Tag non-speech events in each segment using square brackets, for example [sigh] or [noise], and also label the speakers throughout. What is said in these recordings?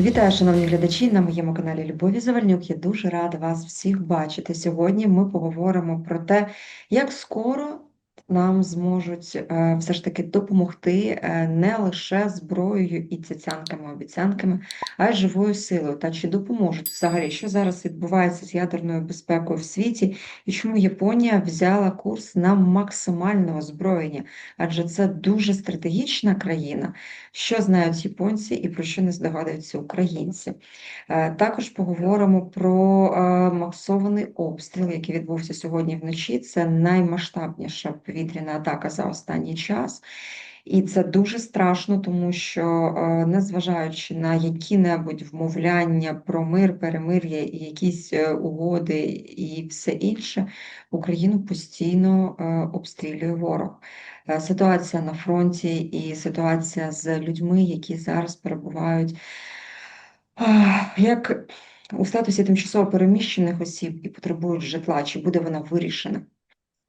Speaker 1: Вітаю, шановні глядачі, на моєму каналі Любові Завальнюк. Я дуже рада вас всіх бачити. Сьогодні ми поговоримо про те, як скоро нам зможуть е, все ж таки допомогти е, не лише зброєю і цяцянками, обіцянками, а й живою силою. Та чи допоможуть взагалі, що зараз відбувається з ядерною безпекою в світі, і чому Японія взяла курс на максимальне озброєння? Адже це дуже стратегічна країна, що знають японці і про що не здогадуються українці. Е, Також поговоримо про масований обстріл, який відбувся сьогодні вночі. Це наймасштабніша повітряна атака за останній час. І це дуже страшно, тому що, е, незважаючи на які-небудь вмовляння про мир, перемир'я і якісь е, угоди і все інше, Україну постійно е, обстрілює ворог. Ситуація на фронті і ситуація з людьми, які зараз перебувають як у статусі тимчасово переміщених осіб і потребують житла, чи буде вона вирішена?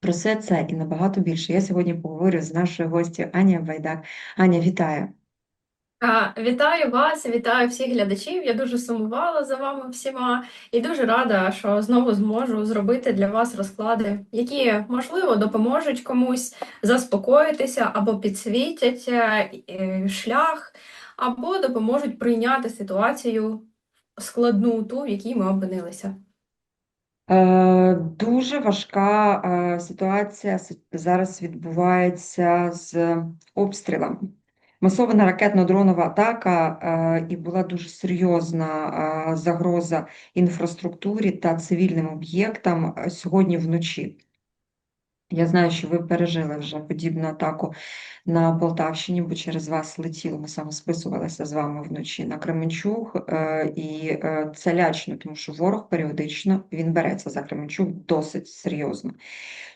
Speaker 1: Про все це і набагато більше я сьогодні поговорю з нашою гостю Аня Байдак. Аня, вітаю!
Speaker 2: А, Вітаю вас, вітаю всіх глядачів. Я дуже сумувала за вами всіма і дуже рада, що знову зможу зробити для вас розклади, які, можливо, допоможуть комусь заспокоїтися або підсвітять е, шлях, або допоможуть прийняти ситуацію складну, ту, в якій ми опинилися.
Speaker 1: Е, Дуже важка е, ситуація зараз відбувається з обстрілами. Масована ракетно-дронова атака, е, і була дуже серйозна загроза інфраструктурі та цивільним об'єктам сьогодні вночі. Я знаю, що ви пережили вже подібну атаку на Полтавщині, бо через вас летіло, ми саме списувалися з вами вночі на Кременчуг, е, і е, це лячно, тому що ворог періодично він береться за Кременчуг досить серйозно.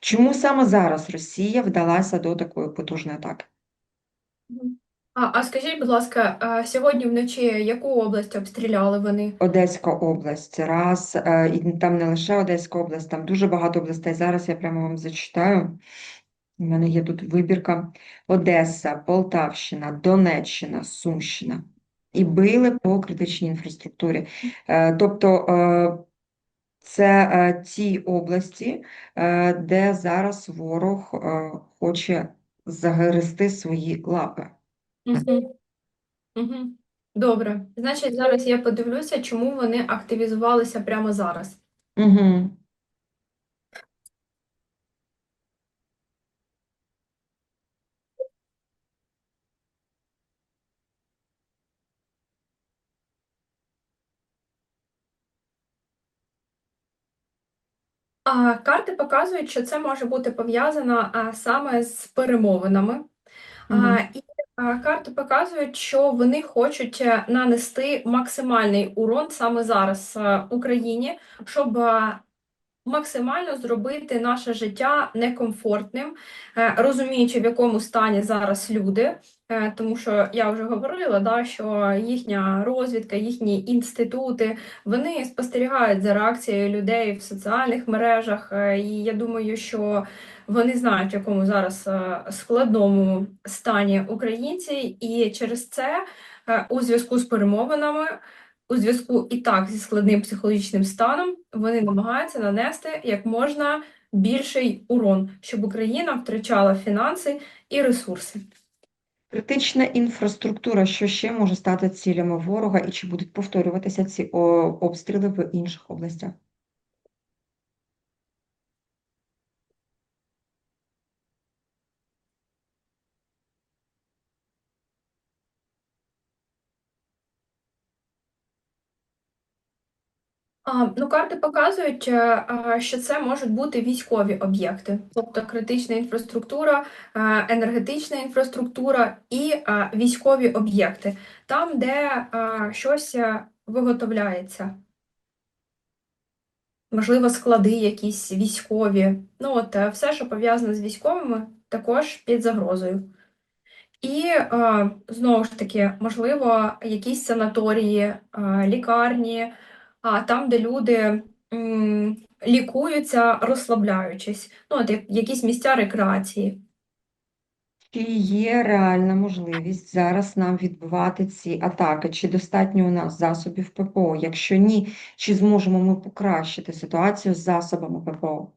Speaker 1: Чому саме зараз Росія вдалася до такої потужної атаки?
Speaker 2: А, а скажіть, будь ласка, сьогодні вночі яку область обстріляли вони?
Speaker 1: Одеська область, раз, е, і там не лише Одеська область, там дуже багато областей. Зараз я прямо вам зачитаю. У мене є тут вибірка: Одеса, Полтавщина, Донеччина, Сумщина. І били по критичній інфраструктурі. Е, Тобто е, це ті області, де зараз ворог хоче загрести свої лапи.
Speaker 2: Угу. Угу. Добре. Значить, зараз я подивлюся, чому вони активізувалися прямо зараз.
Speaker 1: Угу.
Speaker 2: А, карти показують, що це може бути пов'язано а, саме з перемовинами. А, і карти показують, що вони хочуть е, нанести максимальний урон саме зараз е, Україні, щоб е, максимально зробити наше життя некомфортним, розуміючи, в якому стані зараз люди. Е, Тому що я вже говорила, да, що їхня розвідка, їхні інститути, вони спостерігають за реакцією людей в соціальних мережах. е, І я думаю, що вони знають, в якому зараз е, складному стані українці, і через це у зв'язку з перемовинами. У зв'язку і так зі складним психологічним станом вони намагаються нанести як можна більший урон, щоб Україна втрачала фінанси і ресурси.
Speaker 1: Критична інфраструктура, що ще може стати цілями ворога, і чи будуть повторюватися ці обстріли в інших областях?
Speaker 2: Ну, карти показують, е, а, що це можуть бути військові об'єкти, тобто критична інфраструктура, е, енергетична інфраструктура і е, військові об'єкти, там, де е, щось е, виготовляється. Можливо, склади якісь військові. Ну, от е, все, що пов'язане з військовими, також під загрозою. І е, знову ж таки, можливо, якісь санаторії, е, лікарні, а там, де люди м, лікуються, розслабляючись, ну, от як- якісь місця рекреації.
Speaker 1: Чи є реальна можливість зараз нам відбивати ці атаки? Чи достатньо у нас засобів ППО? Якщо ні, чи зможемо ми покращити ситуацію з засобами ППО?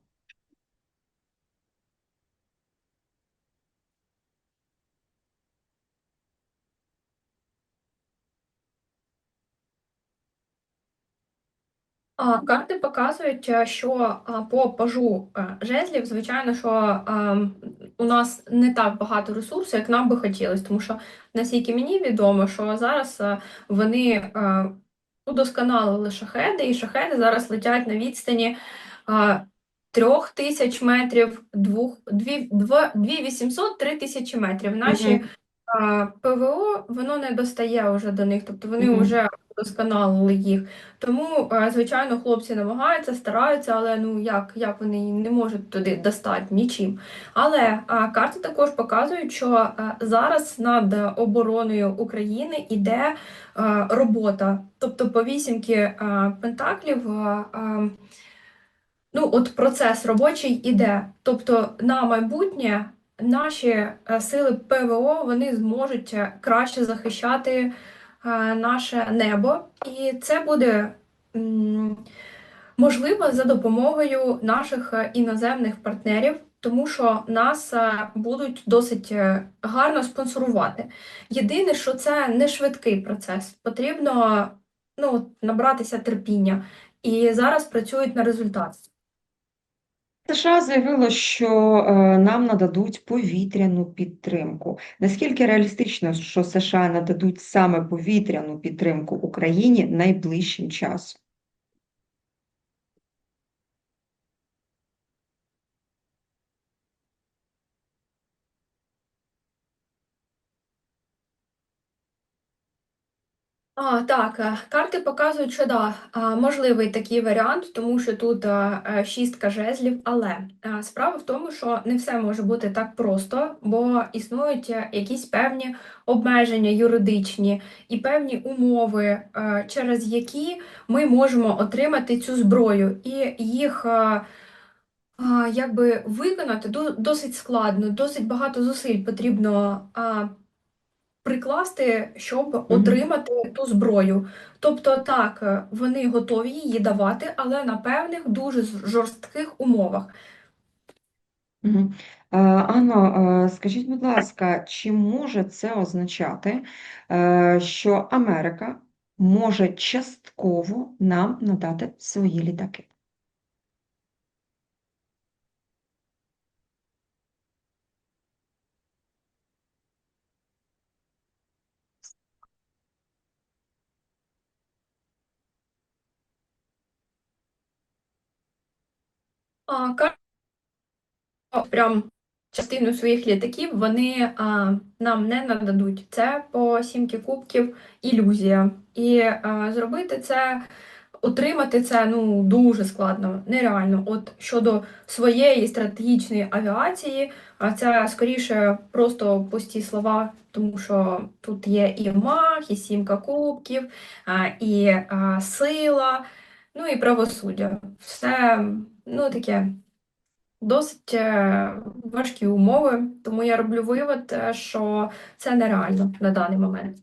Speaker 2: Карти показують, е, що по пажу е, жезлів, звичайно, що у нас не так багато ресурсу, як нам би хотілося, тому що наскільки мені відомо, що зараз е, вони удосконалили шахеди, і шахеди зараз летять на відстані трьох тисяч метрів, двох, дві, два, дві 800, три тисячі метрів. Наші. ПВО воно не достає вже до них, тобто вони
Speaker 1: Мгм.
Speaker 2: вже вдосконалили їх. Тому, е, звичайно, хлопці намагаються, стараються, але ну як, як вони не можуть туди достати нічим. Але а, карти також показують, що е, зараз над обороною України йде е, робота. Тобто по вісімки е, пентаклів. е, е, Ну, от процес робочий іде. Тобто на майбутнє наші е, сили ПВО вони зможуть е, краще захищати е, наше небо, і це буде можливо за допомогою наших е, іноземних партнерів, тому що нас е, будуть досить е, гарно спонсорувати. Єдине, що це не швидкий процес, потрібно ну, набратися терпіння. І зараз працюють на результат.
Speaker 1: США заявило, що е, нам нададуть повітряну підтримку. Наскільки реалістично, що США нададуть саме повітряну підтримку Україні найближчим часом?
Speaker 2: А, так, е, карти показують, що да, а, можливий такий варіант, тому що тут е, е, шістка жезлів, але е, справа в тому, що не все може бути так просто, бо існують е, якісь певні обмеження юридичні і певні умови, е, через які ми можемо отримати цю зброю, і їх е, а, якби виконати до- досить складно, досить багато зусиль потрібно. а, прикласти, щоб
Speaker 1: Мгм.
Speaker 2: отримати ту зброю. Тобто, так, е, вони готові її давати, але на певних дуже жорстких умовах.
Speaker 1: Е, Анно, е, скажіть, будь ласка, чи може це означати, що Америка може частково нам надати свої літаки?
Speaker 2: Прям частину своїх літаків вони а, нам не нададуть. Це по сімки кубків ілюзія. І а, зробити це. Отримати це ну дуже складно, нереально. От щодо своєї стратегічної авіації, а це скоріше просто пусті слова, тому що тут є і мах, і сімка кубків, а, і а, сила, ну і правосуддя. Все ну таке досить е, важкі умови, тому я роблю вивод, е, що це нереально на даний момент.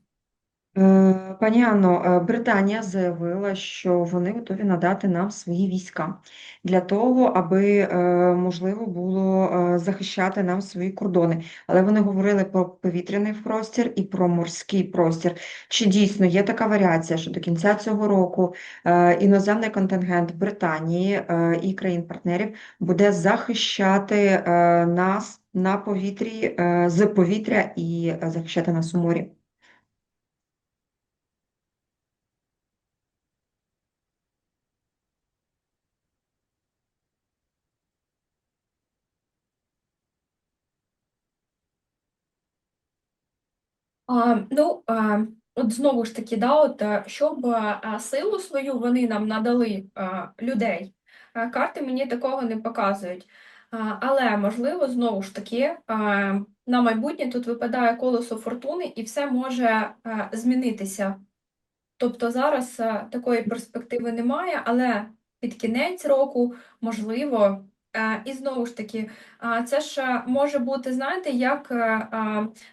Speaker 1: Е, Пані Анно, е, Британія заявила, що вони готові надати нам свої війська для того, аби е, можливо було захищати нам свої кордони. Але вони говорили про повітряний простір і про морський простір. Чи дійсно є така варіація, що до кінця цього року іноземний контингент Британії і країн-партнерів буде захищати нас на повітрі з повітря і захищати нас у морі?
Speaker 2: А, ну, а, от знову ж таки, да, от, е, щоб е, а, силу свою вони нам надали а, людей, а, карти мені такого не показують. А, але, можливо, знову ж таки, а, на майбутнє тут випадає колесо фортуни і все може а, змінитися. Тобто зараз а, такої перспективи немає, але під кінець року, можливо, Е, І знову ж таки, це ж е, може бути, знаєте, як е,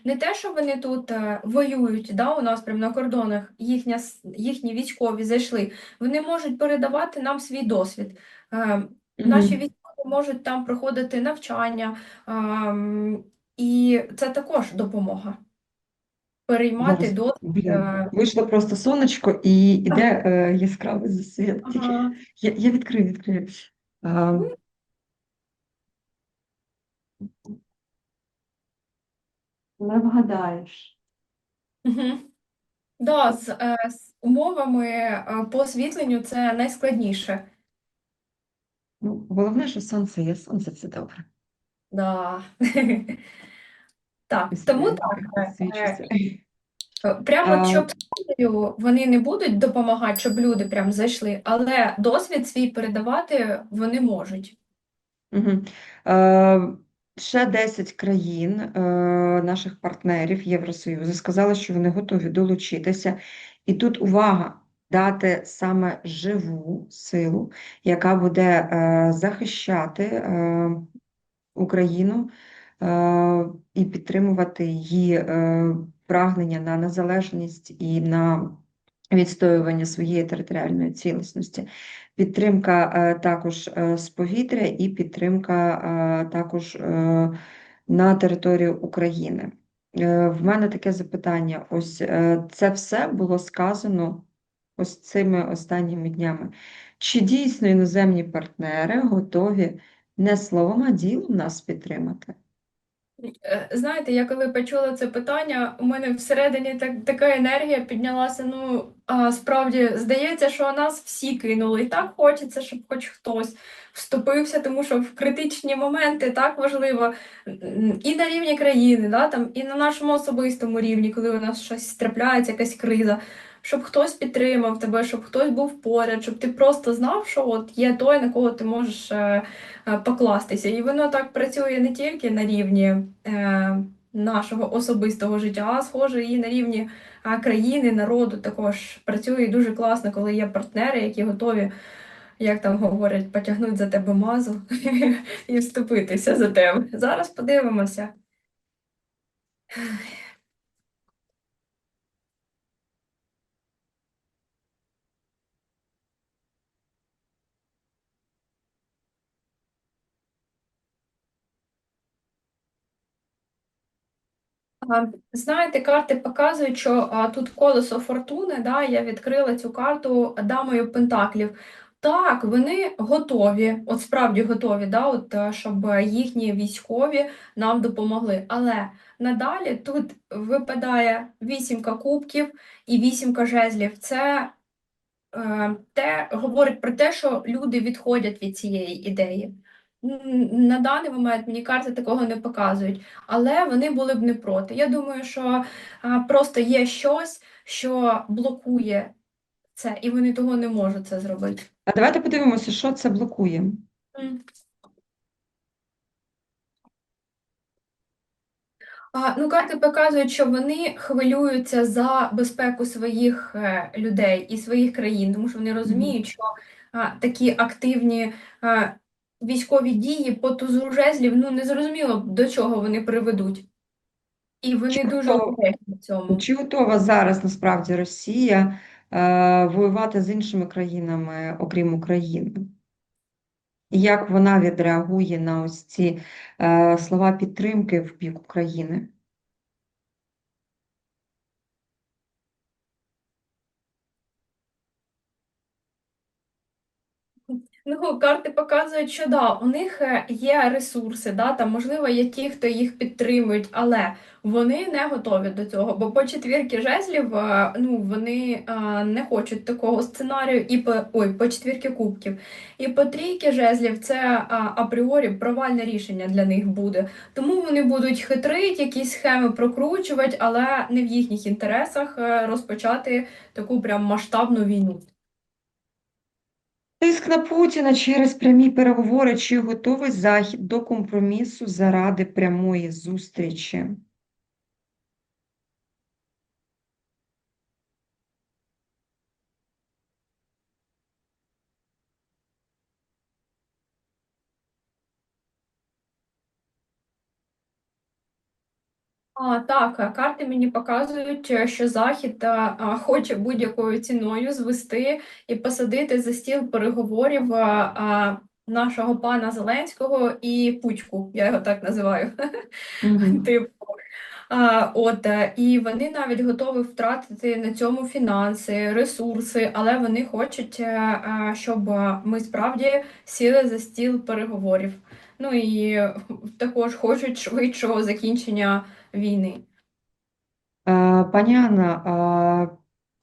Speaker 2: не те, що вони тут е, воюють, да, у нас прямо на кордонах, їхня, їхні військові зайшли, вони можуть передавати нам свій досвід. Е, Наші військові можуть там проходити навчання, і це також допомога. Переймати досвід. е,
Speaker 1: вийшло просто сонечко і іде е, яскравий засвіт.
Speaker 2: Ага.
Speaker 1: я, я відкрию, відкрию. А, не вгадаєш.
Speaker 2: Мгм. Да, з, е, з умовами е, по освітленню це найскладніше.
Speaker 1: Ну, головне, що сонце є, сонце все добре.
Speaker 2: Да. [laughs] Так,
Speaker 1: Ось
Speaker 2: тому так, е, е, прямо
Speaker 1: А,
Speaker 2: щоб силою вони не будуть допомагати, щоб люди прям зайшли, але досвід свій передавати вони можуть.
Speaker 1: Мгм. Е, Ще 10 країн е, наших партнерів Євросоюзу сказали, що вони готові долучитися. І тут увага дати саме живу силу, яка буде е, захищати е, Україну і підтримувати її прагнення на незалежність і на відстоювання своєї територіальної цілісності. Підтримка е, також е, з повітря і підтримка е, також на територію України. В мене таке запитання: ось це все було сказано ось цими останніми днями. Чи дійсно іноземні партнери готові не словом, а ділом нас підтримати?
Speaker 2: Е, Знаєте, я коли почула це питання, у мене всередині так, така енергія піднялася. Ну, а справді здається, що нас всі кинули. І так хочеться, щоб хоч хтось вступився, тому що в критичні моменти так важливо і на рівні країни, да, там, і на нашому особистому рівні, коли у нас щось трапляється, якась криза. Щоб хтось підтримав тебе, щоб хтось був поряд, щоб ти просто знав, що от є той, на кого ти можеш е, е, покластися. І воно так працює не тільки на рівні е, нашого особистого життя, а схоже і на рівні країни, народу також працює дуже класно, коли є партнери, які готові, як там говорять, потягнути за тебе мазу [laughs] і вступитися за тебе. Зараз подивимося. Знаєте, карти показують, що тут колесо фортуни, да, я відкрила цю карту дамою Пентаклів. Так, вони готові, от справді готові, да, от, е, щоб їхні військові нам допомогли. Але надалі тут випадає вісімка кубків і вісімка жезлів. Це е, те говорить про те, що люди відходять від цієї ідеї. На даний момент мені карти такого не показують, але вони були б не проти. Я думаю, що а, просто є щось, що блокує це, і вони того не можуть це зробити.
Speaker 1: А давайте подивимося, що це блокує.
Speaker 2: М. А, ну, карти показують, що вони хвилюються за безпеку своїх е, людей і своїх країн, тому що вони розуміють, що а, такі активні а, військові дії по тузу жезлів, ну незрозуміло, до чого вони приведуть. І вони
Speaker 1: Чи
Speaker 2: дуже обережні в цьому.
Speaker 1: Чи готова зараз насправді Росія е, воювати з іншими країнами, окрім України? Як вона відреагує на ось ці е, слова підтримки в бік України?
Speaker 2: Ну, карти показують, що да, у них е, є ресурси, да, там, можливо, є ті, хто їх підтримують, але вони не готові до цього. Бо по четвірки жезлів е, ну, вони е, не хочуть такого сценарію, і по ой, по четвірки кубків. І по трійки жезлів це апріорі провальне рішення для них буде. Тому вони будуть хитрить, якісь схеми прокручувати, але не в їхніх інтересах розпочати таку прям масштабну війну.
Speaker 1: Тиск на Путіна через прямі переговори, чи готовий Захід до компромісу заради прямої зустрічі?
Speaker 2: А, так, карти мені показують, е, що Захід а, а, хоче будь-якою ціною звести і посадити за стіл переговорів а, а, нашого пана Зеленського і Путьку, я його так називаю.
Speaker 1: Мгм. [laughs]
Speaker 2: Типу, а, от, е, і вони навіть готові втратити на цьому фінанси, ресурси, але вони хочуть, е, е, щоб е, ми справді сіли за стіл переговорів. Ну і е, також хочуть швидшого закінчення війни.
Speaker 1: Е, Пані Анна,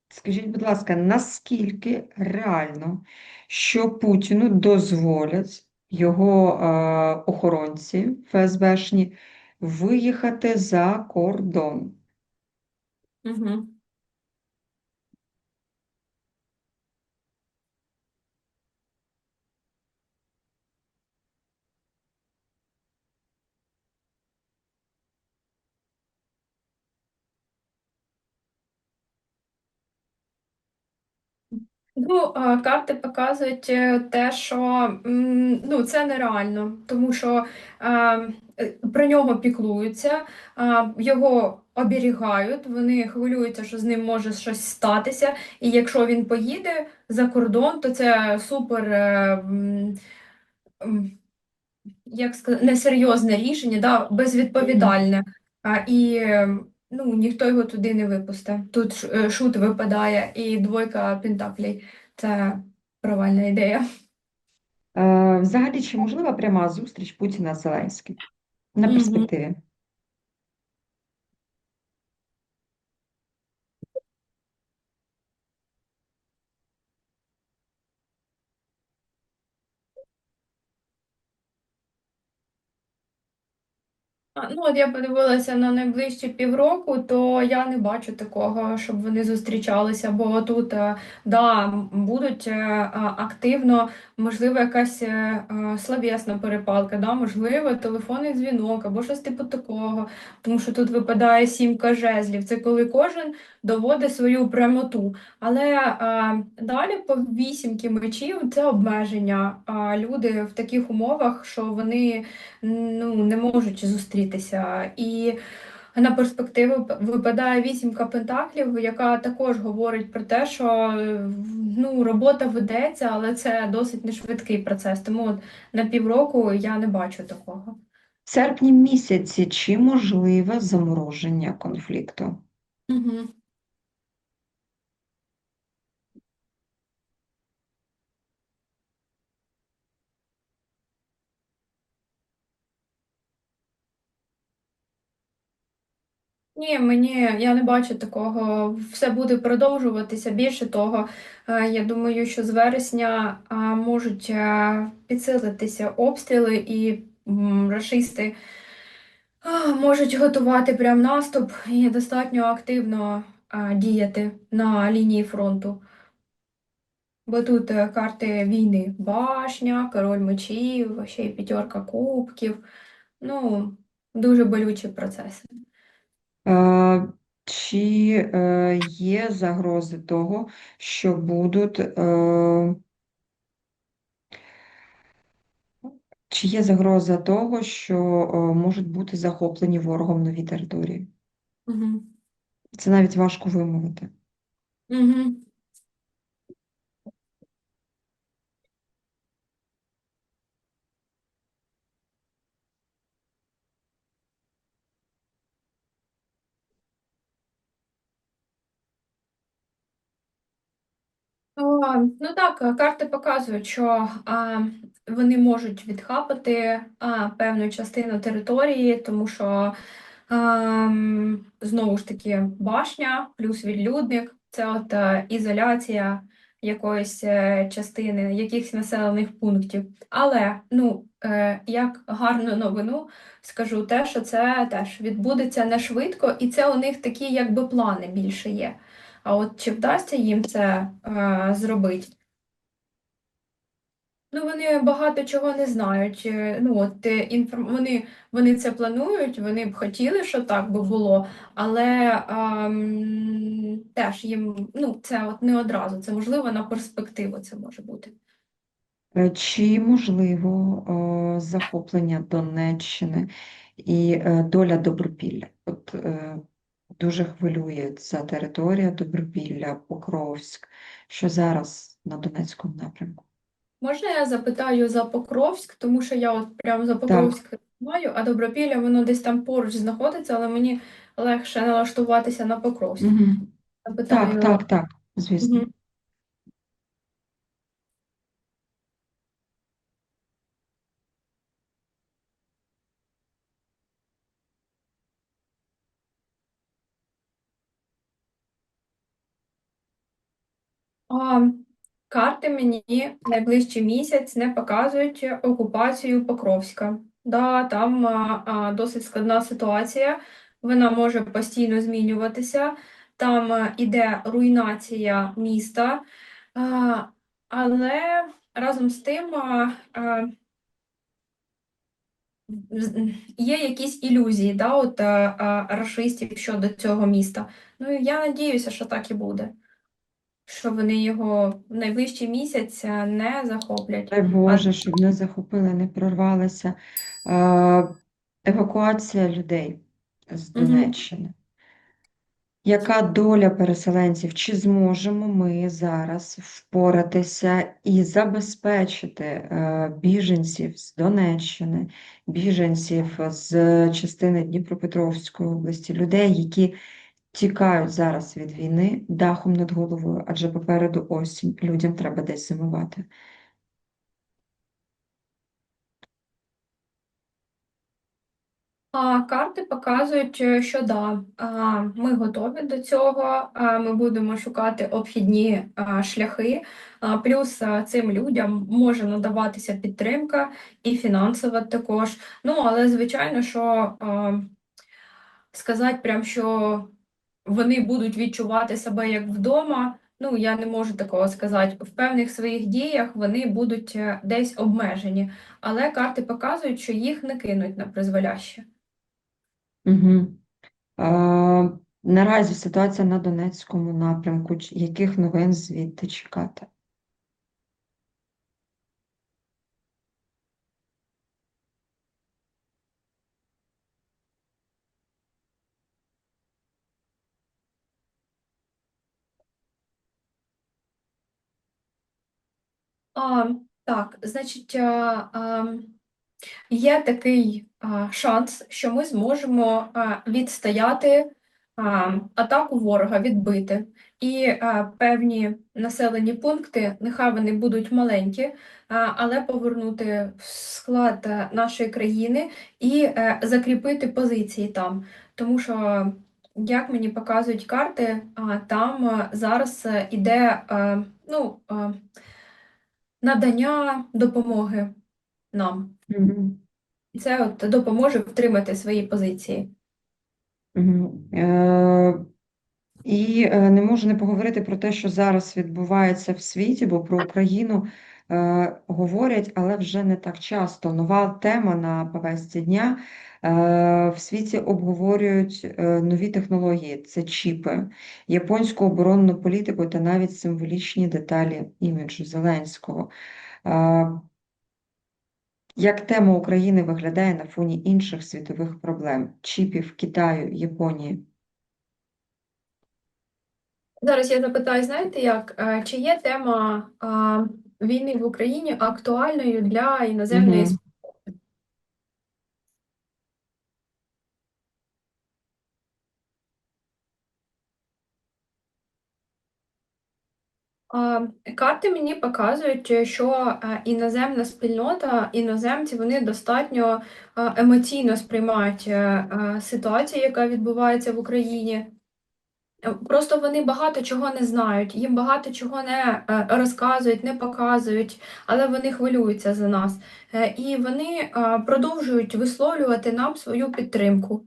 Speaker 1: скажіть, будь ласка, наскільки реально, що Путіну дозволять його е, охоронці ФСБшні виїхати за кордон?
Speaker 2: Угу. Ну, а, карти показують е, те, що ну, це нереально, тому що е, про нього піклуються, а, його оберігають, вони хвилюються, що з ним може щось статися, і якщо він поїде за кордон, то це супер. е, як сказати, несерйозне рішення, да, безвідповідальне. А, і е, ну, ніхто його туди не випустив. Тут е, шут випадає і двойка пентаклей. Це провальна ідея.
Speaker 1: Е, Взагалі, чи можлива пряма зустріч Путіна з Зеленським на перспективі?
Speaker 2: Ну, от я подивилася на найближчі півроку, то я не бачу такого, щоб вони зустрічалися, бо тут е, да, будуть е, активно, можливо, якась е, е, словесна перепалка, да, можливо, телефонний дзвінок або щось типу такого, тому що тут випадає сімка жезлів. Це коли кожен доводить свою прямоту. Але е, далі по вісімки мечів це обмеження. А люди в таких умовах, що вони ну, не можуть зустрітися. І на перспективу випадає вісімка пентаклів, яка також говорить про те, що е, ну, робота ведеться, але це досить нешвидкий процес. Тому от на півроку я не бачу такого.
Speaker 1: В серпні місяці чи можливе замороження конфлікту?
Speaker 2: Угу. Ні, мені я не бачу такого. Все буде продовжуватися. Більше того, е, я думаю, що з вересня е, можуть е, підсилитися обстріли і м, рашисти можуть готувати прям наступ і достатньо активно діяти на лінії фронту. Бо тут карти війни: башня, король мечів, ще й п'ятерка кубків. Ну, дуже болючі процеси.
Speaker 1: Е, Чи е, є загрози того, що будуть, е, чи є загроза того, що можуть бути захоплені ворогом нові території?
Speaker 2: Угу.
Speaker 1: Це навіть важко вимовити.
Speaker 2: Угу. Ну так, е, карти показують, що а, вони можуть відхапати а, певну частину території, тому що а, знову ж таки башня плюс відлюдник це от е, ізоляція якоїсь е, частини, якихось населених пунктів. Але ну, е, як гарну новину скажу те, що це теж відбудеться не швидко, і це у них такі якби плани більше є. А от чи вдасться їм це е, зробити? Ну, вони багато чого не знають. Е, Ну, от, е, інформ... вони, вони це планують, вони б хотіли, що так би було, але ем, теж їм ну, це от не одразу, це можливо на перспективу це може бути.
Speaker 1: Е, Чи можливо е, захоплення Донеччини і е, доля Добропілля. От е, дуже хвилює ця територія Добропілля, Покровськ, що зараз на Донецькому напрямку.
Speaker 2: Можна я запитаю за Покровськ, тому що я от прямо за Покровськ знаю, а Добропілля воно десь там поруч знаходиться, але мені легше налаштуватися на Покровськ.
Speaker 1: Угу.
Speaker 2: Запитаю.
Speaker 1: Так, так, так, звісно.
Speaker 2: Мгм. А, карти мені найближчий місяць не показують окупацію Покровська. Да, там а, досить складна ситуація, вона може постійно змінюватися. Там іде руйнація міста, але разом з тим є якісь ілюзії, да, от, рашистів щодо цього міста. Ну, я надіюся, що так і буде що вони його в найближчий місяць е, не захоплять.
Speaker 1: Дай Боже, щоб не захопили, не прорвалися. Е, Евакуація людей з. Донеччини. Яка доля переселенців? Чи зможемо ми зараз впоратися і забезпечити е, біженців з Донеччини, біженців з частини Дніпропетровської області, людей, які тікають зараз від війни дахом над головою, адже попереду осінь, людям треба десь зимувати.
Speaker 2: Карти показують, е, що да, ми готові до цього, ми будемо шукати обхідні шляхи. Плюс цим людям може надаватися підтримка і фінансова також. Ну, але звичайно, що сказати прям, що вони будуть відчувати себе як вдома. Ну, я не можу такого сказати. В певних своїх діях вони будуть е, десь обмежені, але карти показують, що їх не кинуть на призволяще.
Speaker 1: Угу. Е, наразі ситуація на Донецькому напрямку. Яких новин звідти чекати?
Speaker 2: А, так, значить, а, а, є такий а, шанс, що ми зможемо а, відстояти а, атаку ворога, відбити. І а, певні населені пункти, нехай вони будуть маленькі, а, але повернути в склад е, нашої країни і е, закріпити позиції там. Тому що, як мені показують карти, а, там е, зараз іде е, ну, е, надання допомоги нам.
Speaker 1: Угу.
Speaker 2: І це от допоможе втримати свої позиції.
Speaker 1: Угу. Е, і е, не можу не поговорити про те, що зараз відбувається в світі, бо про Україну говорять, але вже не так часто. Нова тема на повестці дня. Е, в світі обговорюють е, нові технології, це чіпи, японську оборонну політику та навіть символічні деталі іміджу Зеленського. Е, як тема України виглядає на фоні інших світових проблем, чіпів Китаю, Японії?
Speaker 2: Зараз я запитаю, знаєте як, е, чи є тема війни в Україні актуальною для іноземної. А, Карти мені показують, що е, іноземна спільнота, іноземці, вони достатньо е, емоційно сприймають е, ситуацію, яка відбувається в Україні. Е, Просто вони багато чого не знають, їм багато чого не е, розказують, не показують, але вони хвилюються за нас. Е, І вони продовжують висловлювати нам свою підтримку.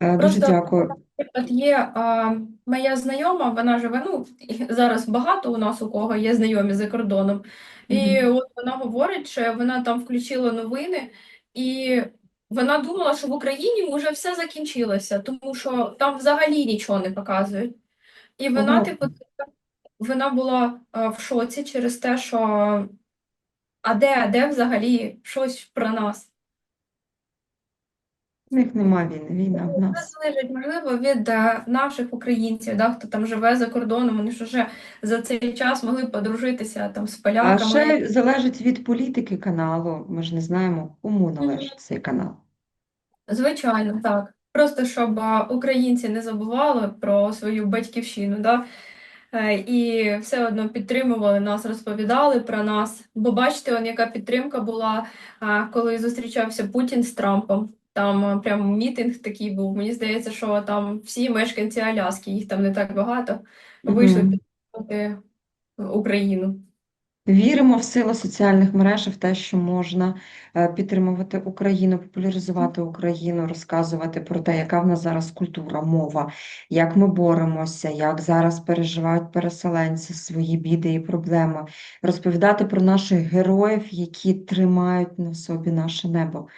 Speaker 1: Дуже
Speaker 2: Просто
Speaker 1: дякую.
Speaker 2: От є а, моя знайома, вона живе, ну, зараз багато у нас у кого є знайомі за кордоном. І
Speaker 1: Мгм.
Speaker 2: от вона говорить, що вона там включила новини, і вона думала, що в Україні вже все закінчилося, тому що там взагалі нічого не показують. І вона,
Speaker 1: ага.
Speaker 2: типу, вона була а, в шоці через те, що а де, а де взагалі щось про нас?
Speaker 1: В них нема війни, війна в
Speaker 2: Це залежить, можливо, від е, наших українців, да, хто там живе за кордоном, вони ж вже за цей час могли подружитися там з
Speaker 1: А
Speaker 2: поляками.
Speaker 1: ще залежить від політики каналу. Ми ж не знаємо, кому належить цей канал.
Speaker 2: Звичайно, так. Просто щоб а, українці не забували про свою батьківщину, да? Е, І все одно підтримували нас, розповідали про нас. Бо бачите, он, яка підтримка була, а, коли зустрічався Путін з Трампом. Там а, прям мітинг такий був. Мені здається, що там всі мешканці Аляски, їх там не так багато, вийшли підтримати Україну.
Speaker 1: Віримо в силу соціальних мереж, в те, що можна е, підтримувати Україну, популяризувати Україну, розказувати про те, яка в нас зараз культура, мова, як ми боремося, як зараз переживають переселенці свої біди і проблеми, розповідати про наших героїв, які тримають на собі наше небо.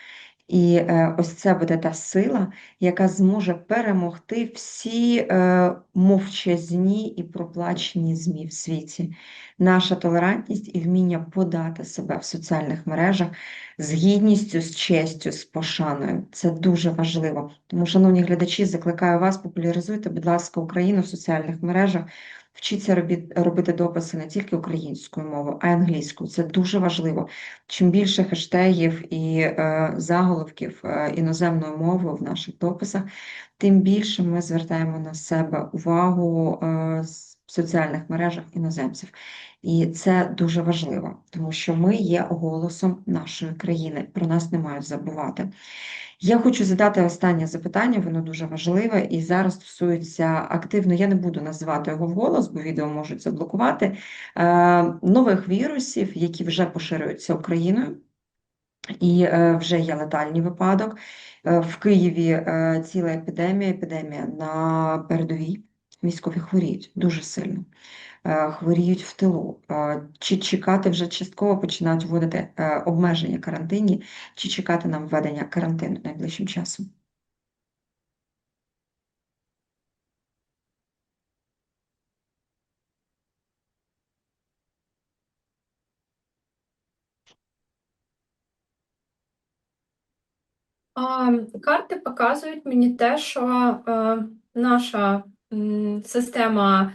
Speaker 1: І е, ось це буде та сила, яка зможе перемогти всі е, мовчазні і проплачені ЗМІ в світі. Наша толерантність і вміння подати себе в соціальних мережах з гідністю, з честю, з пошаною. Це дуже важливо. Тому, шановні глядачі, закликаю вас, популяризуйте, будь ласка, Україну в соціальних мережах. Вчіться робити дописи не тільки українською мовою, а й англійською. Це дуже важливо. Чим більше хештегів і е, заголовків е, іноземною мовою в наших дописах, тим більше ми звертаємо на себе увагу е, в соціальних мережах іноземців. І це дуже важливо, тому що ми є голосом нашої країни. Про нас не мають забувати. Я хочу задати останнє запитання, воно дуже важливе і зараз стосується активно, я не буду називати його вголос, бо відео можуть заблокувати, е, нових вірусів, які вже поширюються Україною, і е, вже є летальний випадок. Е, В Києві ціла епідемія, епідемія на передовій. Військові хворіють дуже сильно, хворіють в тилу. Е, Чи чекати вже частково починають вводити е, обмеження карантинні, чи чекати нам введення карантину найближчим часом?
Speaker 2: Карти показують мені те, що е, наша система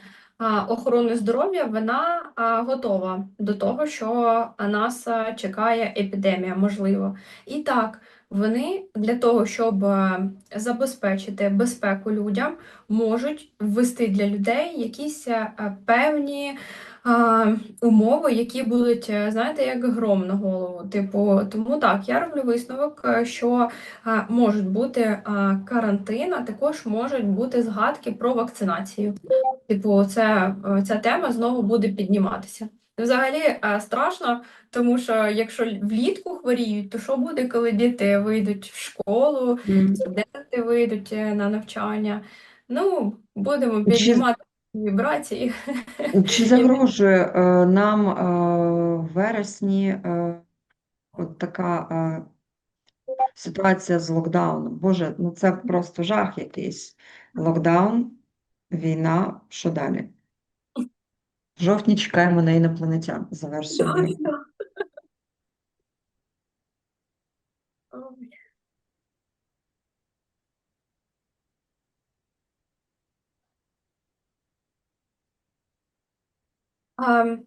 Speaker 2: охорони здоров'я вона готова до того, що нас чекає епідемія, можливо. І так, вони для того, щоб забезпечити безпеку людям, можуть ввести для людей якісь певні а, умови, які будуть, е, знаєте, як гром на голову. Типу, тому так, я роблю висновок, е, що а, можуть бути а, карантин, а також можуть бути згадки про вакцинацію. Типу, це, е, ця тема знову буде підніматися. Взагалі е, страшно, тому що якщо влітку хворіють, то що буде, коли діти вийдуть в школу, студенти вийдуть е, на навчання? Ну, будемо піднімати вібрації.
Speaker 1: Чи [laughs] загрожує е, нам е, в вересні е, от така е, ситуація з локдауном? Боже, ну це просто жах якийсь. Локдаун, війна, що далі? В жовтні чекаємо на інопланетян за
Speaker 2: А,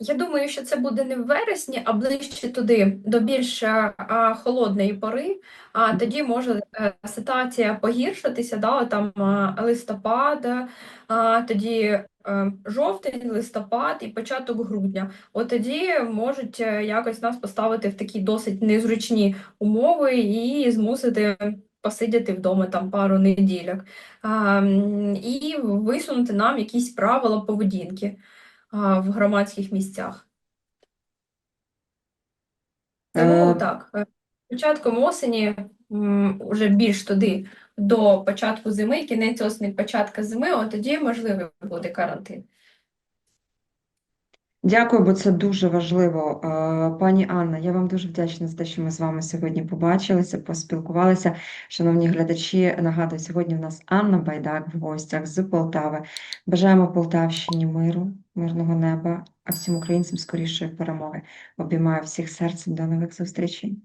Speaker 2: Я думаю, що це буде не в вересні, а ближче туди, до більш е, а, холодної пори. А тоді може е, ситуація погіршитися, да, там а, листопад, а, тоді е, жовтень, листопад і початок грудня. От тоді можуть е, якось нас поставити в такі досить незручні умови і змусити посидіти вдома там пару неділяк. А, і висунути нам якісь правила поведінки а, в громадських місцях. Тому
Speaker 1: Е,
Speaker 2: так, е, початком осені, вже більш туди, до початку зими, кінець осені, початка зими, от тоді можливий буде карантин.
Speaker 1: Дякую, бо це дуже важливо. Е, Пані Анна, я вам дуже вдячна за те, що ми з вами сьогодні побачилися, поспілкувалися. Шановні глядачі, нагадую, сьогодні в нас Анна Байдак в гостях з Полтави. Бажаємо Полтавщині миру, мирного неба, а всім українцям скорішої перемоги. Обіймаю всіх серцем. До нових зустрічей.